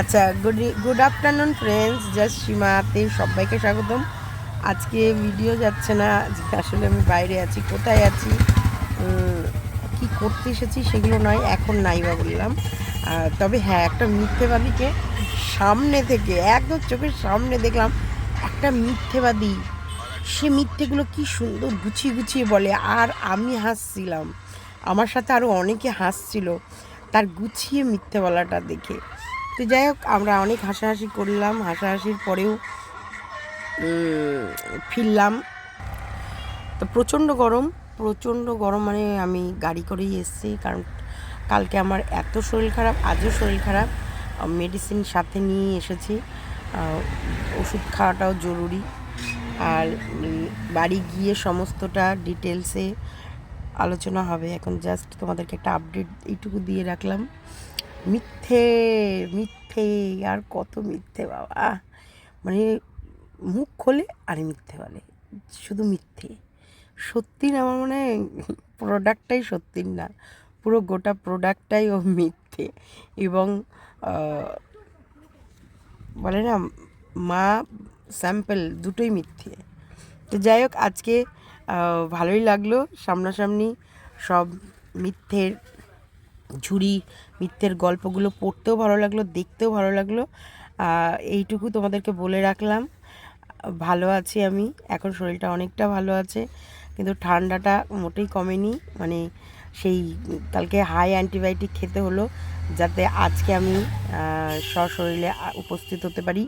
আচ্ছা good good afternoon friends just সীমাতে সবাইকে স্বাগতম। আজকে ভিডিও যাচ্ছে না। আসলে আমি বাইরে আছি। কোথায় আছি? কি করতে এসেছি সেগুলো নয়, এখন নাই বা বললাম। তবে হ্যাঁ একটা মিথ্যেবাদীকে সামনে থেকে, একদম চোখের সামনে দেখলাম, একটা মিথ্যেবাদী। সে মিথ্যেগুলো কি সুন্দর গুছিয়ে গুছিয়ে বলে। আর আমি হাসছিলাম। আমার সাথে আরও অনেকে হাসছিল। তার গুছিয়ে মিথ্যে বলাটা দেখে। তো যাই হোক, আমরা অনেক হাসাহাসি করলাম। হাসাহাসির পরেও ফিরলাম। তো প্রচণ্ড গরম প্রচণ্ড গরম মানে আমি গাড়ি করেই এসেছি, কারণ কালকে আমার এত শরীর খারাপ, আজও শরীর খারাপ। মেডিসিন সাথে নিয়ে এসেছি। ওষুধ খাওয়াটাও জরুরি। আর বাড়ি গিয়ে সমস্তটা ডিটেলসে আলোচনা হবে। এখন জাস্ট তোমাদেরকে একটা আপডেট এইটুকু দিয়ে রাখলাম। মিথ্যে মিথ্যে, আর কত মিথ্যে বাবা। মানে মুখ খোলে আর মিথ্যে বলে, শুধু মিথ্যে। সত্যি না, আমার মনে হয় প্রোডাক্টটাই সত্যির না, পুরো গোটা প্রোডাক্টটাই ও মিথ্যে। এবং বলে না, মা স্যাম্পল দুটোই মিথ্যে। তো যাই হোক, আজকে ভালোই লাগল, সামনাসামনি সব মিথ্যের ঝুড়ি, মিথ্যের গল্পগুলো পড়তেও ভালো লাগল, দেখতেও ভালো লাগল। এইটুকু তোমাদেরকে বলে রাখলাম। ভালো আছি আমি, এখন শরীরটা অনেকটা ভালো আছে, কিন্তু ঠান্ডাটা মোটেই কমেনি মানে সেই কালকে হাই অ্যান্টিবায়োটিক খেতে হলো, যাতে আজকে আমি সশরীরে উপস্থিত হতে পারি।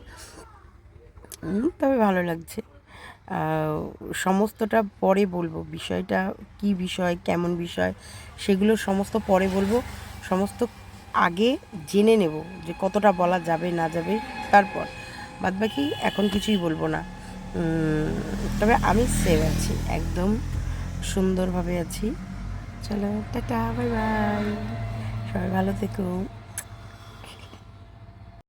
তবে ভালো লাগছে। সমস্তটা পরে বলব। বিষয়টা কি বিষয়, কেমন বিষয়, সেগুলো সমস্ত পরে বলব। সমস্ত আগে জেনে নেব যে কতটা বলা যাবে, না যাবে, তারপর। বাদবাকি এখন কিছুই বলব না। তবে আমি সেভ আছি, একদম সুন্দরভাবে আছি। চলো, টাটা বাই বাই সবাই ভালো থেকো।